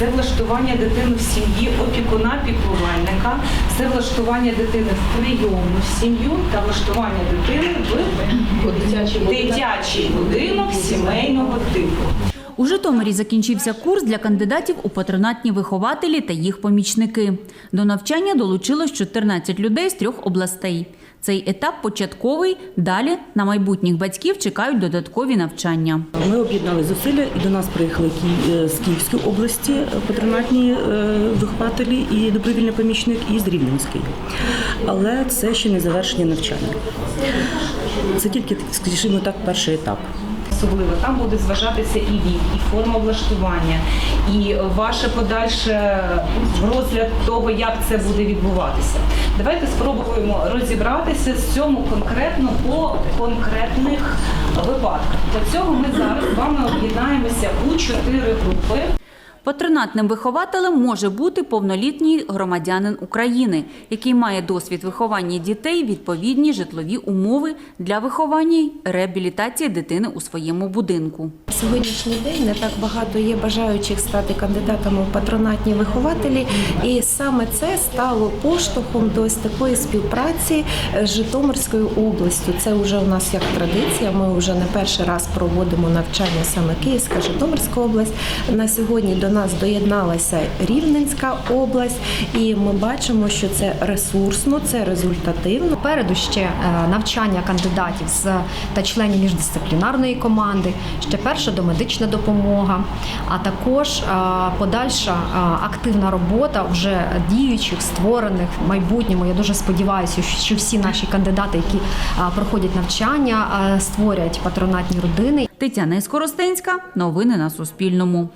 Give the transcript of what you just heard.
Це влаштування дитини в сім'ї, опікуна піклувальника, це влаштування дитини в прийомну сім'ю та влаштування дитини в дитячий будинок сімейного типу. У Житомирі закінчився курс для кандидатів у патронатні вихователі та їх помічники. До навчання долучилось 14 людей з трьох областей. Цей етап початковий. Далі на майбутніх батьків чекають додаткові навчання. Ми об'єднали зусилля і до нас приїхали е, з Київської області е, патронатні е, вихователі і добровільний помічник, і з Рівненської. Але це ще не завершення навчання. Це тільки, скажімо так, перший етап. Особливо там буде зважатися і вік, і форма влаштування, і ваше подальше розгляд того, як це буде відбуватися. Давайте спробуємо розібратися з цьому конкретно по конкретних випадках. Для цього ми зараз з вами об'єднаємося у чотири групи. Патронатним вихователем може бути повнолітній громадянин України, який має досвід виховання дітей, відповідні житлові умови для виховання й реабілітації дитини у своєму будинку. Сьогоднішній день не так багато є бажаючих стати кандидатами в патронатні вихователі, і саме це стало поштовхом до ось такої співпраці з Житомирською областю. Це вже у нас як традиція. Ми вже не перший раз проводимо навчання саме Київська, Житомирська область. На сьогодні до нас доєдналася Рівненська область, і ми бачимо, що це ресурсно, це результативно. Попереду ще е, навчання кандидатів з та членів міждисциплінарної команди, ще перша домедична допомога, а також е, подальша е, активна робота вже діючих, створених в майбутньому. Я дуже сподіваюся, що всі наші кандидати, які е, проходять навчання, створять патронатні родини Тетяна Іскоростенська. Новини на Суспільному.